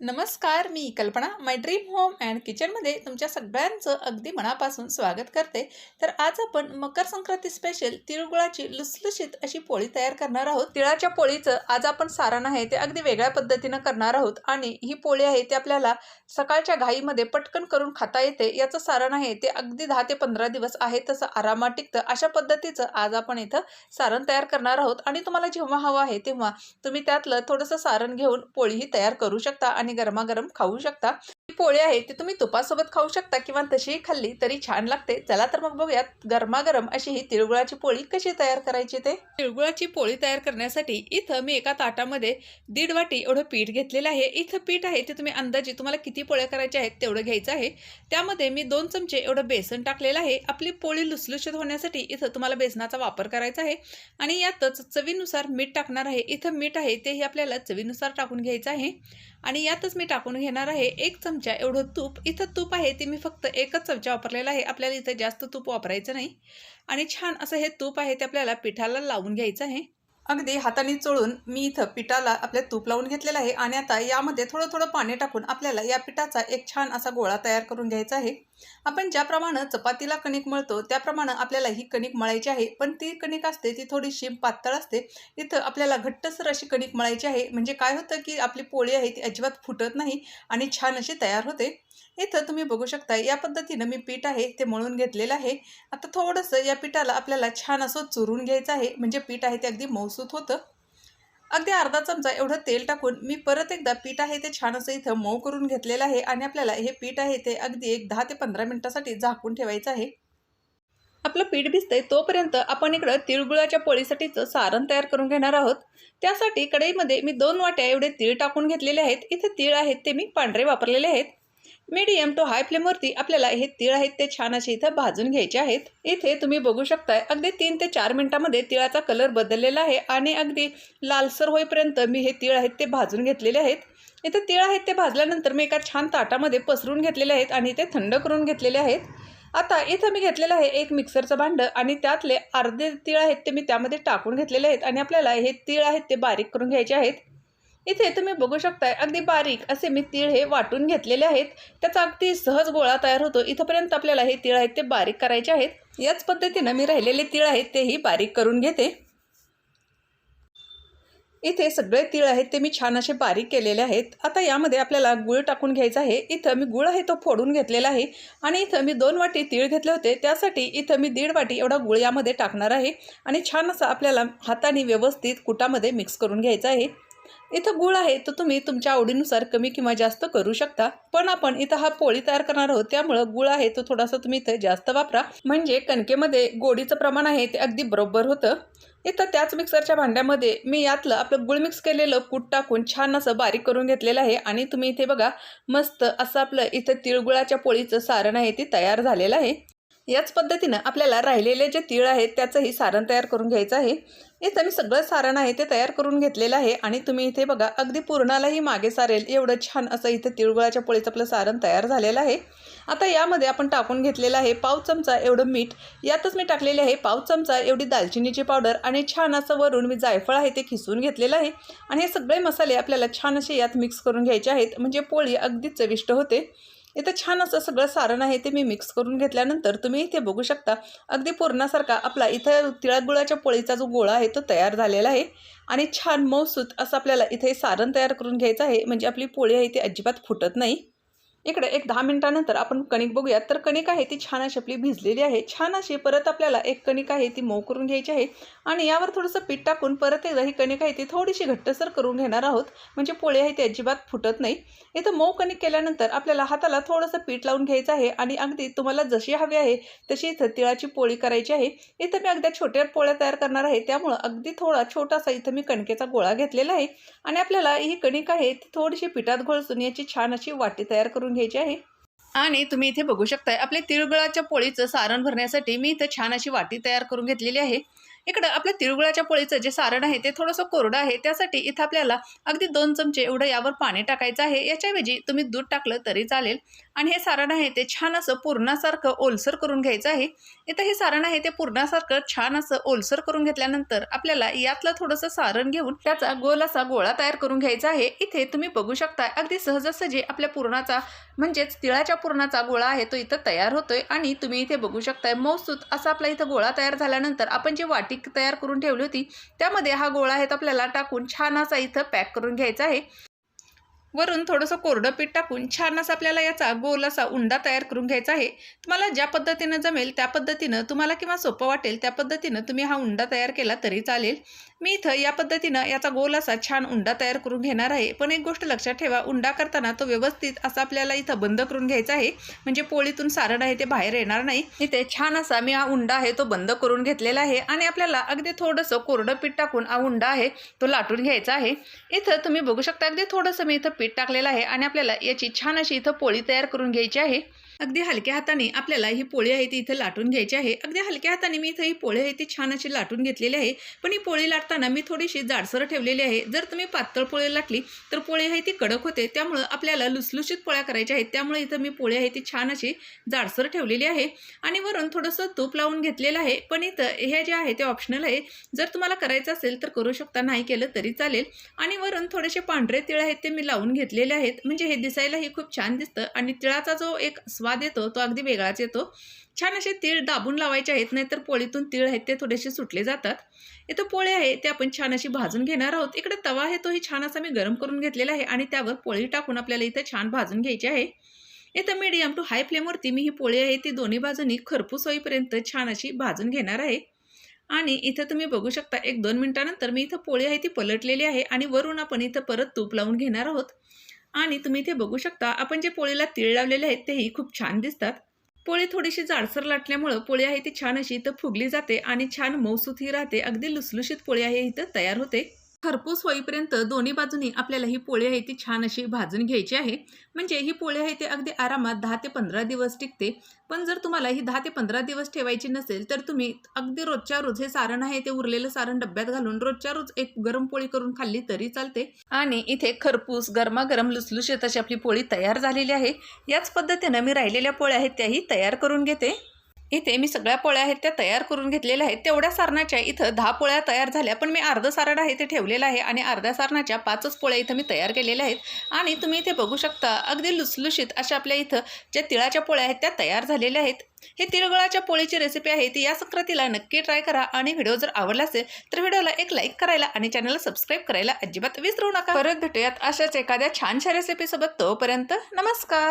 नमस्कार मी कल्पना माय dream home and किचनमध्ये तुमच्या सगळ्यांचं अगदी मनापासून स्वागत करते. तर आज आपण मकर संक्रांती स्पेशल तिळगुळाची लुसलुशीत अशी पोळी तयार करणार आहोत. तिळाच्या पोळीचं आज आपण सारण आहे ते अगदी वेगळ्या पद्धतीनं करणार आहोत आणि ही पोळी आहे ते आपल्याला सकाळच्या घाईमध्ये पटकन करून खाता येते. याचं सारण आहे ते अगदी दहा ते पंधरा दिवस आहे तसं आरामात टिकतं. अशा पद्धतीचं आज आपण इथं सारण तयार करणार आहोत. आणि तुम्हाला जेव्हा हवं आहे तेव्हा तुम्ही त्यातलं थोडंसं सारण घेऊन पोळीही तयार करू शकता. आणि गरमागरम खाऊ शकता. पोळी आहे ती तुम्ही तुपासोबत खाऊ शकता किंवा तशीही खाल्ली तरी छान लागते. चला तर मग बघूयात गरमागरम अशी ही तिळगुळाची पोळी कशी तयार करायची ते? तिळगुळाची पोळी तयार करण्यासाठी इथं मी एका ताटामध्ये दीड वाटी एवढं पीठ घेतलेलं आहे. इथं पीठ आहे ते तुम्ही अंदाजे तुम्हाला किती पोळ्या करायच्या आहेत तेवढं घ्यायचं आहे. त्यामध्ये मी दोन चमचे एवढं बेसन टाकलेलं आहे. आपली पोळी लुसलुशीत होण्यासाठी इथं तुम्हाला बेसनाचा वापर करायचा आहे. आणि यातच चवीनुसार मीठ टाकणार आहे. इथं मीठ आहे तेही आपल्याला चवीनुसार टाकून घ्यायचं आहे. आणि यातच मी टाकून घेणार आहे एक चमचा एवढं तूप इथं तूप आहे ते मी फक्त एकच चमचा वापरलेला आहे. आपल्याला इथं जास्त तूप वापरायचं नाही. आणि छान असं हे तूप आहे ते आपल्याला पिठाला लावून घ्यायचं आहे. अगदी हाताने चोळून मी इथं पिठाला आपल्या तूप लावून घेतलेलं आहे. आणि आता यामध्ये थोडं थोडं पाणी टाकून आपल्याला या पिठाचा एक छान असा गोळा तयार करून घ्यायचा आहे. आपण ज्याप्रमाणे चपातीला कणिक मळतो त्याप्रमाणे आपल्याला ही कणिक मळायची आहे. पण ती कणिक असते ती थोडीशी पातळ असते. इथं आपल्याला घट्टसर अशी कणिक मळायची आहे. म्हणजे काय होतं की आपली पोळी आहे ती अजिबात फुटत नाही आणि छान अशी तयार होते. इथं तुम्ही बघू शकता या पद्धतीनं मी पीठ आहे ते मळून घेतलेलं आहे. आता थोडंसं या पिठाला आपल्याला छान असं चुरून घ्यायचं आहे. म्हणजे पीठ आहे ते अगदी मौसूत होतं. अगदी अर्धा चमचा एवढं तेल टाकून मी परत एकदा पीठ आहे ते छान असं इथं मऊ करून घेतलेलं आहे आणि आपल्याला हे पीठ आहे ते अगदी एक दहा ते पंधरा मिनटासाठी झाकून ठेवायचं आहे. आपलं पीठ भिजतंय तोपर्यंत आपण इकडं तिळगुळाच्या पोळीसाठीचं सारण तयार करून घेणार आहोत. त्यासाठी कढईमध्ये मी दोन वाट्या एवढे तीळ टाकून घेतलेले आहेत. इथे तीळ आहेत ते मी पांढरे वापरलेले आहेत. मीडियम टू हाय फ्लेमवरती आपल्याला हे तीळ आहेत ते छान असे इथं भाजून घ्यायचे आहेत. इथे तुम्ही बघू शकताय अगदी तीन ते चार मिनटामध्ये तिळाचा कलर बदललेला आहे आणि अगदी लालसर होईपर्यंत मी हे तीळ आहेत ते भाजून घेतलेले आहेत. इथे तीळ आहेत ते भाजल्यानंतर मी एका छान ताटामध्ये पसरून घेतलेले आहेत आणि ते थंड करून घेतलेले आहेत. आता इथं मी घेतलेलं आहे एक मिक्सरचं भांडं आणि त्यातले अर्धे तीळ आहेत ते मी त्यामध्ये टाकून घेतलेले आहेत आणि आपल्याला हे तीळ आहेत ते बारीक करून घ्यायचे आहेत. इथे तुम्ही बघू शकताय अगदी बारीक असे मी तीळ हे वाटून घेतलेले आहेत. त्याचा अगदी सहज गोळा तयार होतो. इथंपर्यंत आपल्याला हे तीळ आहेत ते बारीक करायचे आहेत. याच पद्धतीनं मी राहिलेले तीळ आहेत तेही बारीक करून घेते. इथे सगळे तीळ आहेत ते मी छान असे बारीक केलेले आहेत. आता यामध्ये आपल्याला गुळ टाकून घ्यायचा आहे. इथं मी गुळ आहे तो फोडून घेतलेला आहे. आणि इथं मी दोन वाटी तीळ घेतले होते. त्यासाठी इथं मी दीड वाटी एवढा गुळ यामध्ये टाकणार आहे. आणि छान असं आपल्याला हाताने व्यवस्थित कुटामध्ये मिक्स करून घ्यायचं आहे. इथं गुळ आहे तो तुम्ही तुमच्या आवडीनुसार कमी किंवा जास्त करू शकता. पण आपण इथं हा पोळी तयार करणार आहोत त्यामुळं गुळ आहे तो थोडासा तुम्ही इथं जास्त वापरा. म्हणजे कणकेमध्ये गोडीचं प्रमाण आहे ते अगदी बरोबर होतं. इथं त्याच मिक्सरच्या भांड्यामध्ये मी यातलं आपलं गुळ मिक्स केलेलं कूट टाकून छान असं बारीक करून घेतलेलं आहे. आणि तुम्ही इथे बघा मस्त असं आपलं इथं तिळगुळाच्या पोळीचं सारण आहे ते तयार झालेलं आहे. याच पद्धतीनं आपल्याला राहिलेले जे तीळ आहेत त्याचंही सारण तयार करून घ्यायचं आहे. इथं मी सगळं सारण आहे ते तयार करून घेतलेलं आहे आणि तुम्ही इथे बघा अगदी पूर्णालाही मागे सारेल. एवढं छान असं इथे तिळगुळाच्या पोळीचं आपलं सारण तयार झालेलं आहे. आता यामध्ये आपण टाकून घेतलेलं आहे पाव चमचा एवढं मीठ. यातच मी टाकलेले आहे पाव चमचा एवढी दालचिनीची पावडर आणि छान असं वरून मी जायफळ आहे ते खिसून घेतलेलं आहे. आणि हे सगळे मसाले आपल्याला छान असे यात मिक्स करून घ्यायचे आहेत. म्हणजे पोळी अगदी चविष्ट होते. इथं छान असं सगळं सारण आहे ते मी मिक्स करून घेतल्यानंतर तुम्ही इथे बघू शकता. अगदी पूर्णासारखा आपला इथं तिळागुळाच्या पोळीचा जो गोळा आहे तो तयार झालेला आहे. आणि छान मौसूत असं आपल्याला इथे सारण तयार करून घ्यायचं आहे. म्हणजे आपली पोळी आहे ती अजिबात फुटत नाही. इकडे एक दहा मिनिटानंतर आपण कणिक बघूयात. तर कणिक आहे ती छान अशी आपली भिजलेली आहे. छान अशी परत आपल्याला एक कणिक आहे ती मऊ करून घ्यायची आहे. आणि यावर थोडंसं पीठ टाकून परत एकदा ही कणिक आहे ती थोडीशी घट्टसर करून घेणार आहोत. म्हणजे पोळी आहे ती अजिबात फुटत नाही. इथं मऊ कणिक केल्यानंतर आपल्याला हाताला थोडंसं पीठ लावून घ्यायचं आहे. आणि अगदी तुम्हाला जशी हवी आहे तशी इथं तिळाची पोळी करायची आहे. इथं मी अगदी छोट्या पोळ्या तयार करणार आहे. त्यामुळं अगदी थोडा छोटासा इथं मी कणकेचा गोळा घेतलेला आहे. आणि आपल्याला ही कणिक आहे ती थोडीशी पिठात घोळसून याची छान अशी वाटी तयार करून घ्यायची आहे. आणि तुम्ही इथे बघू शकताय आपले तिळगुळाच्या पोळीचं सारण भरण्यासाठी मी इथं छान अशी वाटी तयार करून घेतलेली आहे. इकडं आपल्या तिळगुळाच्या पोळीचं जे सारण आहे ते थोडंसं कोरडं आहे त्यासाठी इथं आपल्याला अगदी दोन चमचे एवढं यावर पाणी टाकायचं आहे. याच्याऐवजी तुम्ही दूध टाकलं तरी चालेल. आणि हे सारण आहे ते छान असं पूर्णासारखं ओलसर करून घ्यायचं आहे. इथं हे सारण आहे ते पूर्णासारखं छान असं ओलसर करून घेतल्यानंतर आपल्याला यातलं थोडंसं सारण घेऊन त्याचा गोल असा गोळा तयार करून घ्यायचा आहे. इथे तुम्ही बघू शकता अगदी सहजासहजी आपल्या पूर्णाचा म्हणजेच तिळाच्या पूर्णाचा गोळा आहे तो इथं तयार होतोय. आणि तुम्ही इथे बघू शकताय मौसूत असा आपला इथं गोळा तयार झाल्यानंतर आपण जे वाट तयार करून ठेवली होती. त्यामध्ये हा गोळा आहे तो आपल्याला टाकून छान असा इथं पॅक करून घ्यायचा आहे. वरून थोडंसं कोरडं पीठ टाकून छान असा आपल्याला याचा गोल असा उंडा तयार करून घ्यायचा आहे. तुम्हाला ज्या पद्धतीनं जमेल त्या पद्धतीनं तुम्हाला किंवा सोपं वाटेल त्या पद्धतीनं तुम्ही हा उंडा तयार केला तरी चालेल. मी इथं या पद्धतीनं याचा गोल असा छान उंडा तयार करून घेणार आहे. पण एक गोष्ट लक्षात ठेवा उंडा करताना तो व्यवस्थित असा आपल्याला इथं बंद करून घ्यायचा आहे. म्हणजे पोळीतून सारण आहे ते बाहेर येणार नाही. इथे छान असा मी हा उंडा आहे तो बंद करून घेतलेला आहे आणि आपल्याला अगदी थोडंसं कोरडं पीठ टाकून हा उंडा आहे तो लाटून घ्यायचा आहे. इथं तुम्ही बघू शकता अगदी थोडंसं मी इथं पीठ टाकलेलं आहे आणि आपल्याला याची छान अशी इथं पोळी तयार करून घ्यायची आहे. अगदी हलक्या हाताने आपल्याला ही पोळी आहे ती इथं लाटून घ्यायची आहे. अगदी हलक्या हाताने मी इथं ही पोळी आहे ती छान अशी लाटून घेतलेली आहे. पण ही पोळी लाटताना मी थोडीशी जाडसर ठेवलेली आहे. जर तुम्ही पातळ पोळी लाटली तर पोळी आहे ती कडक होते. त्यामुळं आपल्याला लुसलुशीत पोळ्या करायच्या आहेत. त्यामुळे इथं मी पोळी आहे ती छान अशी जाडसर ठेवलेली आहे. आणि वरून थोडंसं तूप लावून घेतलेलं आहे. पण इथं हे जे आहे ते ऑप्शनल आहे. जर तुम्हाला करायचं असेल तर करू शकता. नाही केलं तरी चालेल. आणि वरून थोडेसे पांढरे तिळ आहेत ते मी लावून घेतलेले आहेत. म्हणजे हे दिसायलाही खूप छान दिसतं. आणि तिळाचा जो एक स्वाद येतो तो अगदी वेगळाच येतो. छान असे तीळ दाबून लावायचे आहेत नाहीतर पोळीतून तीळ आहेत ते थोडेसे सुटले जातात. इथं पोळी आहे ते आपण छान अशी भाजून घेणार आहोत. इकडे तवा आहे तोही छान असा मी गरम करून घेतलेला आहे आणि त्यावर पोळी टाकून आपल्याला इथं छान भाजून घ्यायची आहे. इथं मीडियम टू हाय फ्लेमवरती मी ही पोळी आहे ती दोन्ही बाजूनी खरपूस होईपर्यंत छान अशी भाजून घेणार आहे. आणि इथं तुम्ही बघू शकता एक दोन मिनटानंतर मी इथं पोळी आहे ती पलटलेली आहे आणि वरून आपण इथं परत तूप लावून घेणार आहोत. आणि तुम्ही इथे बघू शकता आपण जे पोळीला तीळ लावलेले आहेत तेही खूप छान दिसतात. पोळी थोडीशी जाडसर लाटल्यामुळं पोळी आहे ती छान अशी इथं फुगली जाते आणि छान मऊसूतही राहते. अगदी लुसलुशीत पोळी आहे इथं तयार होते. खरपूस होईपर्यंत दोन्ही बाजूनी आपल्याला ही पोळी आहे ती छान अशी भाजून घ्यायची आहे. म्हणजे ही पोळी आहे ते अगदी आरामात दहा ते पंधरा दिवस टिकते. पण जर तुम्हाला ही दहा ते पंधरा दिवस ठेवायची नसेल तर तुम्ही अगदी रोजच्या रोज हे सारण आहे ते उरलेलं सारण डब्यात घालून रोजच्या रोज एक गरम पोळी करून खाल्ली तरी चालते. आणि इथे खरपूस गरमागरम लुसलुशीत अशी आपली पोळी तयार झालेली आहे. याच पद्धतीनं मी राहिलेल्या पोळ्या आहेत त्याही तयार करून घेते. इथे मी सगळ्या पोळ्या आहेत त्या तयार करून घेतलेल्या आहेत. तेवढ्या सारणाच्या इथं दहा पोळ्या तयार झाल्या पण मी अर्ध सारण आहे ते ठेवलेलं आहे आणि अर्ध्या सारणाच्या पाचच पोळ्या इथं मी तयार केलेल्या आहेत. आणि तुम्ही इथे बघू शकता अगदी लुसलुशीत अशा आपल्या इथं ज्या तिळाच्या पोळ्या आहेत त्या तयार झालेल्या आहेत. हे तिळगुळाच्या पोळीची रेसिपी आहे ती या संक्रांतीला नक्की ट्राय करा आणि व्हिडिओ जर आवडला असेल तर व्हिडिओला एक लाईक करायला आणि चॅनलला सबस्क्राईब करायला अजिबात विसरू नका. परत भेटूयात अशाच एखाद्या छानशा रेसिपीसोबत तोपर्यंत नमस्कार.